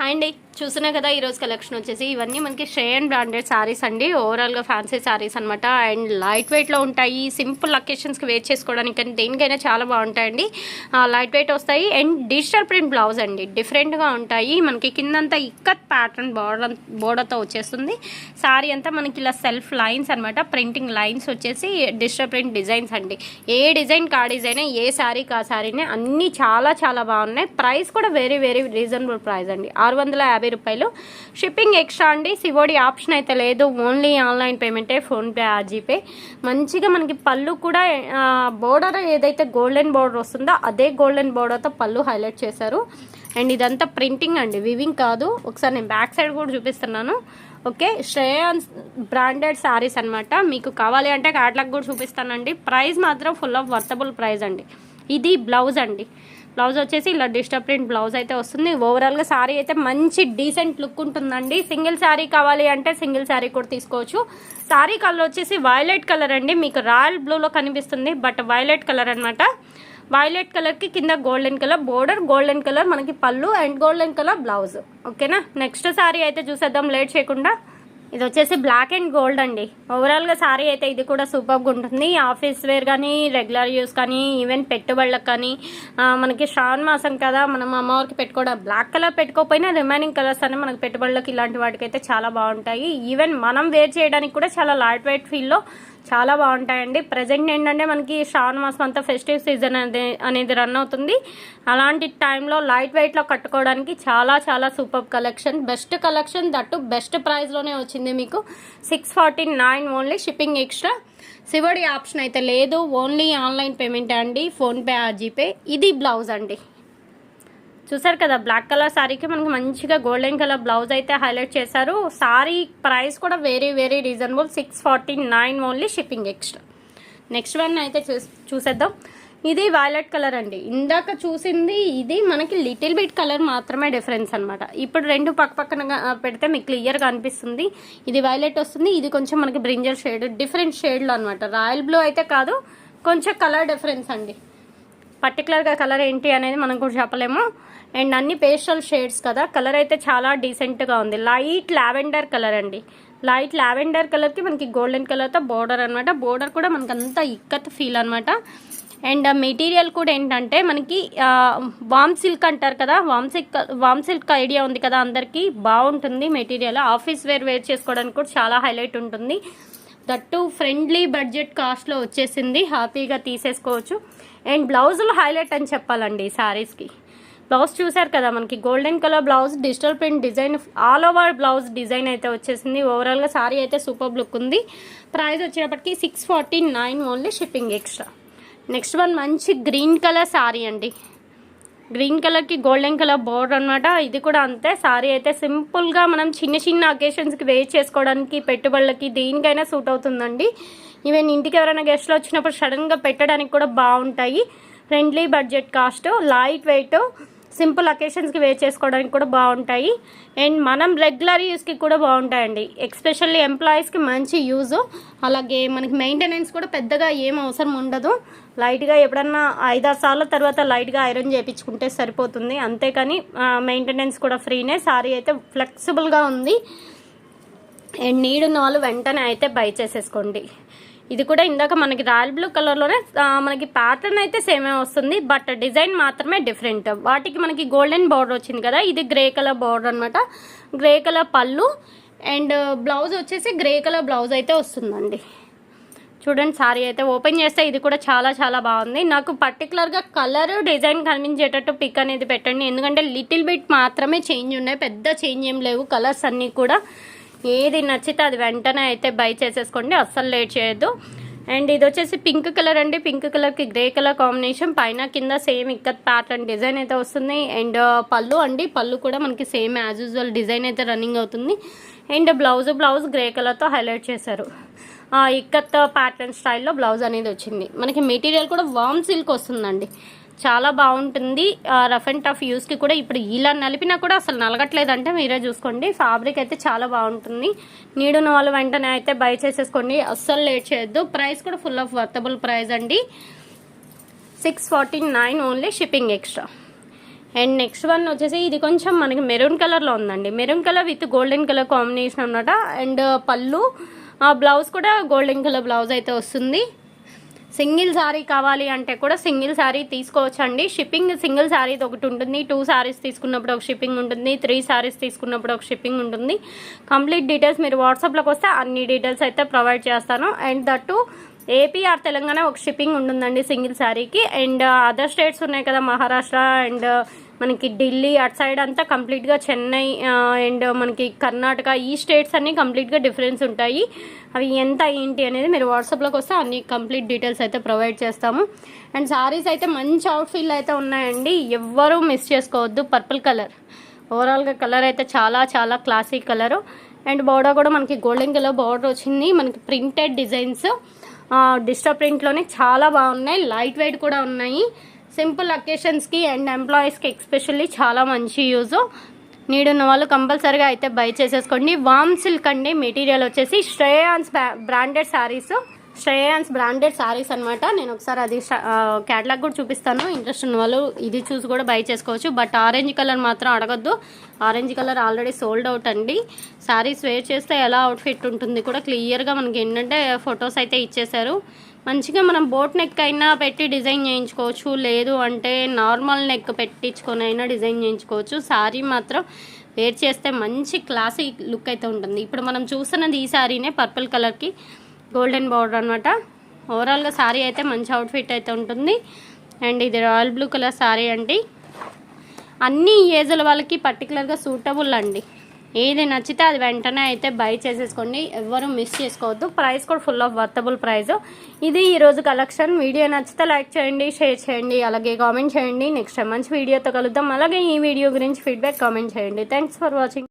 Hi అండి. చూసినా కదా ఈరోజు కలెక్షన్ వచ్చేసి. ఇవన్నీ మనకి శ్రేయన్ బ్రాండెడ్ శారీస్ అండి. ఓవరాల్గా ఫ్యాన్సీ శారీస్ అనమాట అండ్ లైట్ వెయిట్లో ఉంటాయి. సింపుల్ లొకేషన్స్కి వేర్ చేసుకోవడానికి దేనికైనా చాలా బాగుంటాయండి. లైట్ వెయిట్ వస్తాయి. అండ్ డిజిటల్ ప్రింట్ బ్లౌజ్ అండి. డిఫరెంట్గా ఉంటాయి. మనకి కిందంతా ఇక్కత్ ప్యాటర్న్ బోర్డర్ బోర్డర్తో వచ్చేస్తుంది. శారీ అంతా మనకి ఇలా సెల్ఫ్ లైన్స్ అనమాట ప్రింటింగ్ లైన్స్ వచ్చేసి డిజిటల్ ప్రింట్ డిజైన్స్ అండి. ఏ డిజైన్ కా డిజైన్ ఏ శారీ కా శారీనే అన్నీ చాలా చాలా బాగున్నాయి. ప్రైస్ కూడా వెరీ వెరీ రీజనబుల్ ప్రైస్ అండి. ఆరు వందల యాభై రూపాయలు. షిప్పింగ్ ఎక్స్ట్రా అండి. సివోడి ఆప్షన్ అయితే లేదు. ఓన్లీ ఆన్లైన్ పేమెంటే ఫోన్పే జీపే మంచిగా మనకి పళ్ళు కూడా బోర్డర్ ఏదైతే గోల్డెన్ బోర్డర్ వస్తుందో అదే గోల్డెన్ బోర్డర్తో పళ్ళు హైలైట్ చేశారు. అండ్ ఇదంతా ప్రింటింగ్ అండి. వివింగ్ కాదు. ఒకసారి నేను బ్యాక్ సైడ్ కూడా చూపిస్తున్నాను. ఓకే శ్రేయాన్స్ బ్రాండెడ్ శారీస్ అనమాట మీకు కావాలి అంటే క్యాట్లాగ్ కూడా చూపిస్తానండి. ప్రైస్ మాత్రం ఫుల్ ఆఫ్ వర్తబుల్ ప్రైస్ అండి. ఇది బ్లౌజ్ అండి. బ్లౌజ్ వచ్చేసి ఇలా డిస్టర్బ్ ప్రింట్ బ్లౌజ్ అయితే వస్తుంది. ఓవరాల్గా శారీ అయితే మంచి డీసెంట్ లుక్ ఉంటుందండి. సింగిల్ శారీ కావాలి అంటే సింగిల్ శారీ కూడా తీసుకోవచ్చు. శారీ కలర్ వచ్చేసి వైలెట్ కలర్ అండి. మీకు రాయల్ బ్లూలో కనిపిస్తుంది బట్ వైలెట్ కలర్ అనమాట వైలెట్ కలర్కి కింద golden colour border golden colour మనకి పళ్ళు అండ్ గోల్డెన్ కలర్ బ్లౌజ్ ఓకేనా నెక్స్ట్ శారీ అయితే చూసేద్దాం. లేట్ చేయకుండా. ఇది వచ్చేసి బ్లాక్ అండ్ గోల్డ్ అండి. ఓవరాల్గా సారీ అయితే ఇది కూడా సూపర్గా ఉంటుంది. ఆఫీస్ వేర్ కానీ రెగ్యులర్ యూస్ కానీ ఈవెన్ పెట్టుబడులకు కానీ మనకి శ్రావణ మాసం కదా మనం అమ్మవారికి పెట్టుకోవడం బ్లాక్ కలర్ పెట్టుకోకపోయినా రిమైనింగ్ కలర్స్ అనే మనకి పెట్టుబడులకు ఇలాంటి వాటికి అయితే చాలా బాగుంటాయి. ఈవెన్ మనం వేర్ చేయడానికి కూడా చాలా లైట్ వెయిట్ ఫీల్లో చాలా బాగుంటాయండి. ప్రజెంట్ ఏంటంటే మనకి శ్రావణ మాసం అంతా ఫెస్టివ్ సీజన్ అనేది అనేది రన్ అవుతుంది. అలాంటి టైంలో లైట్ వెయిట్లో కట్టుకోవడానికి చాలా చాలా super collection best collection that best ప్రైస్లోనే వచ్చింది మీకు. Six forty nine only shipping extra C O D option అయితే లేదు. ఓన్లీ ఆన్లైన్ పేమెంట్ అండి. ఫోన్పే ఆ జీపే ఇది బ్లౌజ్ అండి. చూసారు కదా బ్లాక్ కలర్ శారీకి మనకి మంచిగా గోల్డెన్ కలర్ బ్లౌజ్ అయితే హైలైట్ చేశారు. శారీ ప్రైస్ కూడా very very reasonable six forty nine only shipping extra next one అయితే చూ చూసేద్దాం. ఇది వైలెట్ కలర్ అండి. ఇందాక చూసింది ఇది మనకి లిటిల్ బిట్ కలర్ మాత్రమే డిఫరెన్స్ అనమాట ఇప్పుడు రెండు పక్క పక్కన పెడితే మీకు క్లియర్గా అనిపిస్తుంది ఇది వైలెట్ వస్తుంది ఇది కొంచెం మనకి బ్రింజల్ షేడ్ డిఫరెంట్ షేడ్లో అనమాట రాయల్ బ్లూ అయితే కాదు కొంచెం కలర్ డిఫరెన్స్ అండి. పర్టికులర్గా కలర్ ఏంటి అనేది మనం కూడా చెప్పలేము. అండ్ అన్ని పేస్టల్ షేడ్స్ కదా కలర్ అయితే చాలా డీసెంట్గా ఉంది. లైట్ లావెండర్ కలర్ అండి. లైట్ లావెండర్ కలర్కి మనకి గోల్డెన్ కలర్తో బోర్డర్ అనమాట బోర్డర్ కూడా మనకి అంత ఇక్కత్ ఫీల్ అనమాట అండ్ మెటీరియల్ కూడా ఏంటంటే మనకి వామ్ సిల్క్ అంటారు కదా వామ్ సిల్క్ వామ్ సిల్క్ ఐడియా ఉంది కదా అందరికీ. బాగుంటుంది మెటీరియల్ ఆఫీస్ వేర్ వేర్ చేసుకోవడానికి కూడా చాలా హైలైట్ ఉంటుంది. దట్టు ఫ్రెండ్లీ బడ్జెట్ కాస్ట్లో వచ్చేసింది. హ్యాపీగా తీసేసుకోవచ్చు. అండ్ బ్లౌజులు హైలైట్ అని చెప్పాలండి ఈ శారీస్కి. బ్లౌజ్ చూసారు కదా మనకి golden colour blouse digital print design all over blouse design అయితే వచ్చేసింది. ఓవరాల్గా శారీ అయితే సూపర్ లుక్ ఉంది. ప్రైస్ వచ్చేటప్పటికి six forty nine only shipping extra next one మంచి గ్రీన్ కలర్ శారీ అండి. గ్రీన్ కలర్కి గోల్డెన్ కలర్ బోర్డర్ అనమాట ఇది కూడా అంతే. సారీ అయితే సింపుల్గా మనం చిన్న చిన్న అకేషన్స్కి వేర్ చేసుకోవడానికి పెట్టుబడులకి దేనికైనా సూట్ అవుతుందండి. ఈవెన్ ఇంటికి ఎవరైనా గెస్ట్లు వచ్చినప్పుడు సడన్గా పెట్టడానికి కూడా బాగుంటాయి. Friendly budget cost light weight simple అకేషన్స్కి wear చేసుకోవడానికి కూడా బాగుంటాయి. అండ్ మనం రెగ్యులర్ యూస్కి కూడా బాగుంటాయండి. ఎక్స్పెషల్లీ ఎంప్లాయీస్కి మంచి యూజ్. అలాగే మనకి మెయింటెనెన్స్ కూడా పెద్దగా ఏం అవసరం ఉండదు. లైట్గా ఎప్పుడన్నా ఐదారు సార్ల తర్వాత లైట్గా ఐరన్ చేయించుకుంటే సరిపోతుంది. అంతేకాని మెయింటెనెన్స్ కూడా ఫ్రీనే. సారీ అయితే ఫ్లెక్సిబుల్గా ఉంది. అండ్ నీడున్న వాళ్ళు వెంటనే అయితే బై చేసేసుకోండి. ఇది కూడా ఇందాక మనకి రాయల్ బ్లూ కలర్లోనే మనకి ప్యాటర్న్ అయితే సేమే వస్తుంది బట్ డిజైన్ మాత్రమే డిఫరెంట్ వాటికి మనకి గోల్డెన్ బార్డర్ వచ్చింది కదా ఇది గ్రే కలర్ బార్డర్ అనమాట గ్రే కలర్ పళ్ళు అండ్ బ్లౌజ్ వచ్చేసి గ్రే కలర్ బ్లౌజ్ అయితే వస్తుందండి. చూడండి సారీ అయితే ఓపెన్ చేస్తే ఇది కూడా చాలా చాలా బాగుంది. నాకు పర్టికులర్గా కలర్ డిజైన్ కనిపించేటట్టు పిక్ అనేది పెట్టండి ఎందుకంటే లిటిల్ బిట్ మాత్రమే చేంజ్ ఉన్నాయి పెద్ద చేంజ్ ఏం లేవు కలర్స్ అన్నీ కూడా. ఏది నచ్చితే అది వెంటనే అయితే బై చేసేసుకోండి అస్సలు లేట్ చేయొద్దు. అండ్ ఇది వచ్చేసి పింక్ కలర్ అండి. పింక్ కలర్కి గ్రే కలర్ కాంబినేషన్. పైన కింద సేమ్ ఇక్కత్ ప్యాటర్న్ డిజైన్ అయితే వస్తుంది. అండ్ పళ్ళు అండి. పళ్ళు కూడా మనకి సేమ్ యాజ్ యూజువల్ డిజైన్ అయితే రన్నింగ్ అవుతుంది. అండ్ బ్లౌజ్ బ్లౌజ్ గ్రే కలర్తో హైలైట్ చేశారు. ఆ, ఇక్కత్ ప్యాటర్న్ స్టైల్లో బ్లౌజ్ అనేది వచ్చింది. మనకి మెటీరియల్ కూడా వామ్ సిల్క్ వస్తుందండి. చాలా బాగుంటుంది. రఫ్ అండ్ టఫ్ యూస్కి కూడా ఇప్పుడు ఇలా నలిపినా కూడా అసలు నలగట్లేదంటే మీరే చూసుకోండి. ఫ్యాబ్రిక్ అయితే చాలా బాగుంటుంది. నీడున్న వాళ్ళు వెంటనే అయితే బై చేసేసుకోండి. అస్సలు లేట్ చేయొద్దు. ప్రైస్ కూడా ఫుల్ ఆఫ్ వర్తబుల్ ప్రైస్ అండి. Six forty nine only shipping extra. And next one వచ్చేసి ఇది కొంచెం మనకి మెరూన్ కలర్లో ఉందండి. Maroon colour with golden colour combination అన్నమాట. అండ్ పళ్ళు బ్లౌజ్ కూడా గోల్డెన్ కలర్ బ్లౌజ్ అయితే వస్తుంది. సింగిల్ శారీ కావాలి అంటే కూడా సింగిల్ శారీ తీసుకోవచ్చండి. షిప్పింగ్ సింగిల్ శారీది ఒకటి ఉంటుంది. టూ శారీస్ తీసుకున్నప్పుడు ఒక షిప్పింగ్ ఉంటుంది. త్రీ శారీస్ తీసుకున్నప్పుడు ఒక షిప్పింగ్ ఉంటుంది. కంప్లీట్ డీటెయిల్స్ మీరు వాట్సాప్లోకి వస్తే అన్ని డీటెయిల్స్ అయితే ప్రొవైడ్ చేస్తాను. అండ్ దట్టు ఏపీఆర్ తెలంగాణ ఒక షిప్పింగ్ ఉంటుందండి సింగిల్ శారీకి అండ్ uh, అదర్ స్టేట్స్ ఉన్నాయి కదా మహారాష్ట్ర అండ్ మనకి ఢిల్లీ అటు సైడ్ అంతా కంప్లీట్గా చెన్నై అండ్ మనకి కర్ణాటక ఈ స్టేట్స్ అన్నీ కంప్లీట్గా డిఫరెన్స్ ఉంటాయి. అవి ఎంత ఏంటి అనేది మీరు వాట్సాప్లోకి వస్తే అన్ని కంప్లీట్ డీటెయిల్స్ అయితే ప్రొవైడ్ చేస్తాము. అండ్ సారీస్ అయితే మంచి అవుట్ఫిల్ అయితే ఉన్నాయండి. ఎవ్వరూ మిస్ చేసుకోవద్దు. Purple colour. ఓవరాల్గా కలర్ అయితే చాలా చాలా క్లాసిక్ కలరు. అండ్ బోర్డర్ కూడా మనకి గోల్డెన్ కలర్ బోర్డర్ వచ్చింది. మనకి ప్రింటెడ్ డిజైన్స్. డిస్టర్బ్ ప్రింట్లోనే చాలా బాగున్నాయి. లైట్ వెయిట్ కూడా ఉన్నాయి. సింపుల్ అకేషన్స్కి అండ్ ఎంప్లాయీస్కి ఎక్స్పెషల్లీ చాలా మంచి యూజ్ నీడున్న వాళ్ళు కంపల్సరీగా అయితే బై చేసేసుకోండి. వామ్ సిల్క్ అండి. మెటీరియల్ వచ్చేసి శ్రేయాన్స్ బ్రాండెడ్ శారీస్ శ్రేయాన్స్ బ్రాండెడ్ శారీస్ అనమాట నేను ఒకసారి అది క్యాటలాగ్ కూడా చూపిస్తాను. ఇంట్రెస్ట్ ఉన్న వాళ్ళు ఇది చూసి కూడా బై చేసుకోవచ్చు. బట్ ఆరెంజ్ కలర్ మాత్రం అడగద్దు. Orange colour already sold out అండి. శారీస్ వేర్ చేస్తే ఎలా అవుట్ఫిట్ ఉంటుంది కూడా క్లియర్గా మనకి ఏంటంటే ఫొటోస్ అయితే ఇచ్చేశారు. మంచిగా మనం బోట్ నెక్ అయినా పెట్టి డిజైన్ చేయించుకోవచ్చు. లేదు అంటే నార్మల్ నెక్ పెట్టించుకొని అయినా డిజైన్ చేయించుకోవచ్చు. శారీ మాత్రం వేర్ చేస్తే మంచి క్లాసిక్ లుక్ అయితే ఉంటుంది. ఇప్పుడు మనం చూస్తున్నది ఈ శారీనే పర్పుల్ కలర్కి గోల్డెన్ బార్డర్ అనమాట ఓవరాల్గా శారీ అయితే మంచి అవుట్ఫిట్ అయితే ఉంటుంది. అండ్ ఇది రాయల్ బ్లూ కలర్ శారీ అండి. అన్ని ఏజ్ల వాళ్ళకి పర్టికులర్గా సూటబుల్ అండి. ఏది నచ్చితే అది వెంటనే అయితే బై చేసేసుకోండి. ఎవరు మిస్ చేసుకోవద్దు. ప్రైస్ కూడా ఫుల్ ఆఫ్ వర్తబుల్ ప్రైస్ ఇది ఈరోజు కలెక్షన్ వీడియో నచ్చితే లైక్ చేయండి షేర్ చేయండి అలాగే కామెంట్ చేయండి. నెక్స్ట్ టైం మంచి వీడియోతో కలుద్దాం. అలాగే ఈ వీడియో గురించి ఫీడ్బ్యాక్ కామెంట్ చేయండి. Thanks for watching